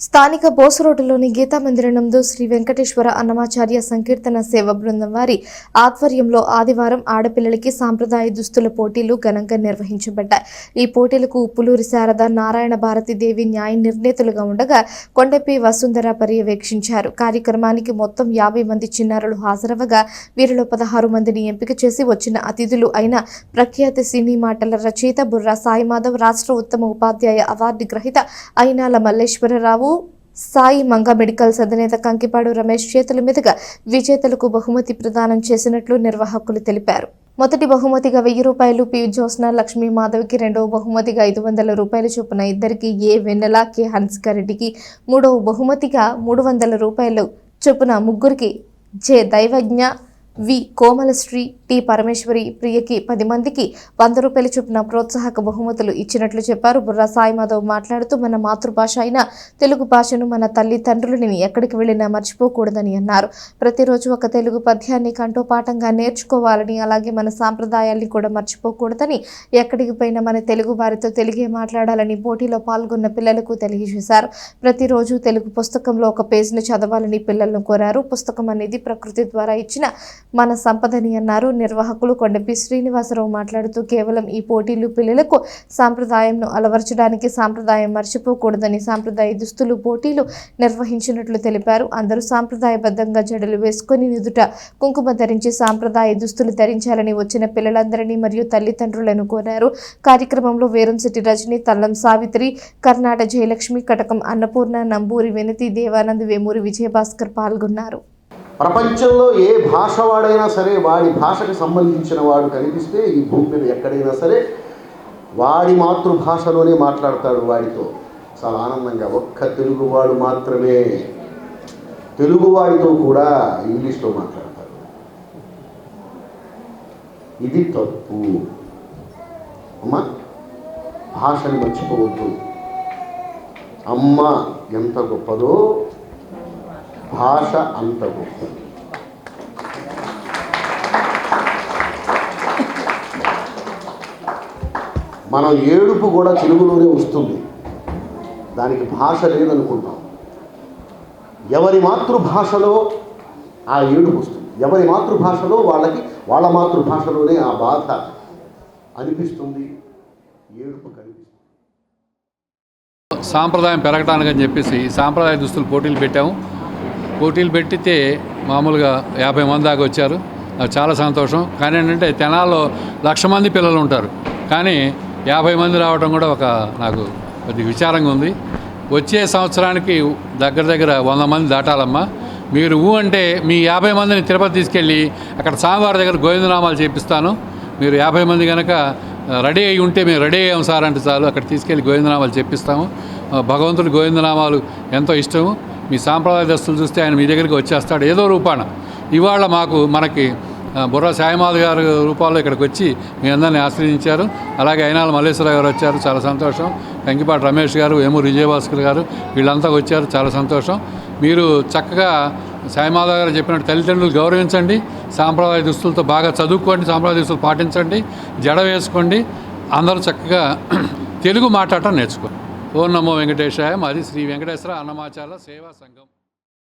స్థానిక బోసరోడ్డులోని గీతా మందిరంనందు శ్రీ వెంకటేశ్వర అన్నమాచార్య సంకీర్తన సేవ బృందం వారి ఆధ్వర్యంలో ఆదివారం ఆడపిల్లలకి సాంప్రదాయ దుస్తుల పోటీలు ఘనంగా నిర్వహించబడ్డాయి. ఈ పోటీలకు ఉప్పులూరి శారద నారాయణ భారతీదేవి న్యాయ నిర్ణేతలుగా ఉండగా కొండపి వసుంధర పర్యవేక్షించారు. కార్యక్రమానికి మొత్తం యాభై మంది చిన్నారులు హాజరవగా వీరిలో పదహారు మందిని ఎంపిక చేసి వచ్చిన అతిథులు అయిన ప్రఖ్యాత సినీ మాటల రచయిత బుర్రా సాయిమాధవ్ రాష్ట్ర ఉత్తమ ఉపాధ్యాయ అవార్డు గ్రహీత అయినాల మల్లేశ్వరరావు సాయి మంగ మెడికల్స్ అధినేత కంకిపాడు రమేష్ చేతుల మీదుగా విజేతలకు బహుమతి ప్రదానం చేసినట్లు నిర్వాహకులు తెలిపారు. మొదటి బహుమతిగా వెయ్యి రూపాయలు పి జ్యోత్స్న లక్ష్మీ మాధవ్కి రెండవ బహుమతిగా ఐదు వందల రూపాయల చొప్పున ఇద్దరికి ఏ వెన్నెల కె హన్స్కారెడ్డికి మూడవ బహుమతిగా మూడు వందల రూపాయలు చొప్పున ముగ్గురికి J Daivagna V Komalasri T Parameswari ప్రియకి పది మందికి వంద రూపాయల చొప్పున ప్రోత్సాహక బహుమతులు ఇచ్చినట్లు చెప్పారు. బుర్రా సాయి మాధవ్ మాట్లాడుతూ మన మాతృభాష అయిన తెలుగు భాషను మన తల్లిదండ్రులని ఎక్కడికి వెళ్ళినా మర్చిపోకూడదని అన్నారు. ప్రతిరోజు ఒక తెలుగు పద్యాన్ని కంఠోపాఠంగా నేర్చుకోవాలని అలాగే మన సాంప్రదాయాల్ని కూడా మర్చిపోకూడదని ఎక్కడికి పోయినా మన తెలుగు వారితో తెలుగే మాట్లాడాలని పోటీలో పాల్గొన్న పిల్లలకు తెలియజేశారు. ప్రతిరోజు తెలుగు పుస్తకంలో ఒక పేజీని చదవాలని పిల్లలను కోరారు. పుస్తకం అనేది ప్రకృతి ద్వారా ఇచ్చిన మన సంపదని అన్నారు. నిర్వాహకులు కొండపి శ్రీనివాసరావు మాట్లాడుతూ కేవలం ఈ పోటీలు పిల్లలకు సాంప్రదాయంను అలవర్చడానికి సాంప్రదాయం మర్చిపోకూడదని సాంప్రదాయ దుస్తులు పోటీలు నిర్వహించినట్లు తెలిపారు. అందరూ సాంప్రదాయబద్ధంగా జడలు వేసుకొని నుదుట కుంకుమ ధరించి సాంప్రదాయ దుస్తులు ధరించాలని వచ్చిన పిల్లలందరినీ మరియు తల్లిదండ్రులను కోరారు. కార్యక్రమంలో వేరంశెట్టి రజని తల్లం సావిత్రి కర్ణాట జయలక్ష్మి కటకం అన్నపూర్ణ నంబూరి వినతి దేవానంద్ వేమూరి విజయభాస్కర్ పాల్గొన్నారు. ప్రపంచంలో ఏ భాష వాడైనా సరే వాడి భాషకు సంబంధించిన వాడు కనిపిస్తే ఈ భూమి మీద ఎక్కడైనా సరే వాడి మాతృభాషలోనే మాట్లాడతాడు వాడితో. చాలా ఆనందంగా ఒక్క తెలుగువాడు మాత్రమే. తెలుగువాడితో కూడా ఇంగ్లీష్లో మాట్లాడతాడు. ఇది తప్పు. అమ్మా భాషని మర్చిపోవద్దు. అమ్మ ఎంత గొప్పదో భాష అంత మనం ఏడుపు కూడా తెలుగులోనే వస్తుంది. దానికి భాష లేదనుకుంటాం. ఎవరి మాతృభాషలో ఆ ఏడుపు వస్తుంది. ఎవరి మాతృభాషలో వాళ్ళకి వాళ్ళ మాతృభాషలోనే ఆ బాధ అనిపిస్తుంది ఏడుపు కనిపిస్తుంది సాంప్రదాయం పెరగటానికని చెప్పేసి సాంప్రదాయ దుస్తులు పోటీలు పెట్టాము. పోటీలు పెట్టితే మామూలుగా యాభై మంది దాకా వచ్చారు. నాకు చాలా సంతోషం. కానీ ఏంటంటే తెనాల్లో లక్ష మంది పిల్లలు ఉంటారు. కానీ యాభై మంది రావడం కూడా ఒక నాకు కొద్ది విచారంగా ఉంది. వచ్చే సంవత్సరానికి దగ్గర దగ్గర వంద మంది దాటాలమ్మా. మీరు ఊ అంటే మీ యాభై మందిని తిరుపతి తీసుకెళ్ళి అక్కడ స్వామివారి దగ్గర గోవిందనామాలు చేపిస్తాను. మీరు యాభై మంది కనుక రెడీ అయి ఉంటే మేము రెడీ అయ్యాం సార్ అంటే చాలు. అక్కడ తీసుకెళ్ళి గోవిందనామాలు చెప్పిస్తాము భగవంతుడు భగవంతుడి గోవిందనామాలు ఎంతో ఇష్టము. మీ సాంప్రదాయ దస్తులు చూస్తే ఆయన మీ దగ్గరికి వచ్చేస్తాడు. ఏదో రూపాన. ఇవాళ మాకు మనకి బుర్ర సాయిమాధ గారు రూపాల్లో ఇక్కడికి వచ్చి మీ అందరిని ఆశ్రయించారు. అలాగే అయినాల మల్లేశ్వరరావు గారు వచ్చారు. చాలా సంతోషం. కంకిపాటి రమేష్ గారు వేమూరు విజయభాస్కర్ గారు వీళ్ళంతా వచ్చారు. చాలా సంతోషం. మీరు చక్కగా సాయిమాధవ్ గారు చెప్పినట్టు తల్లిదండ్రులు గౌరవించండి. సాంప్రదాయ దుస్తులతో బాగా చదువుకోండి. సాంప్రదాయ దుస్తులు పాటించండి. జడ వేసుకోండి. అందరూ చక్కగా తెలుగు మాట్లాడటం నేర్చుకోండి. ఓం నమో వెంకటేశాయ. మాది శ్రీ వెంకటేశ్వర అన్నమాచార్య సేవా సంఘం.